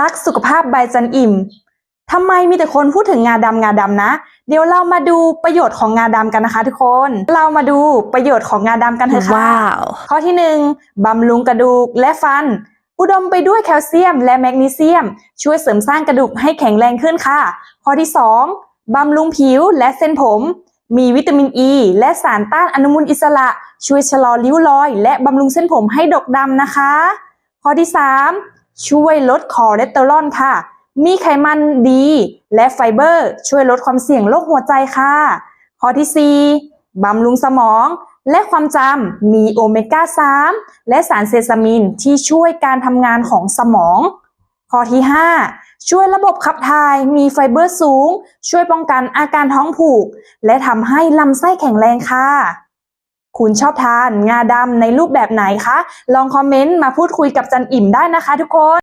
รักสุขภาพใบจันอิ่มทำไมมีแต่คนพูดถึงงาดำงาดำนะ เดี๋ยวเรามาดูประโยชน์ของงาดำกันนะคะทุกคน เรามาดูประโยชน์ของงาดำกันเถอะค่ะว้าวข้อที่หนึ่งบำรุงกระดูกและฟัน อุดมไปด้วยแคลเซียมและแมกนีเซียม ช่วยเสริมสร้างกระดูกให้แข็งแรงขึ้นค่ะ ข้อที่สองบำรุงผิวและเส้นผม มีวิตามินอ e ีและสารต้านอนุมูลอิสระ ช่วยชะลอริ้วรอย และบำรุงเส้นผมให้ดกดำนะคะ ข้อที่สาม ช่วยลดคอเลสเตอรอลค่ะ มีไขมันดี และไฟเบอร์ ช่วยลดความเสี่ยงโรคหัวใจค่ะ ข้อที่ 4บำรุงสมอง และความจำมีโอเมก้า 3 และสารเซซามินที่ช่วยการทำงานของสมอง ข้อที่ 5 ช่วยระบบขับถ่ายมีไฟเบอร์สูง ช่วยป้องกันอาการท้องผูก และทำให้ลำไส้แข็งแรงค่ะ คุณชอบทานงาดำในรูปแบบไหนคะ ลองคอมเมนต์มาพูดคุยกับจันอิ่มได้นะคะทุกคน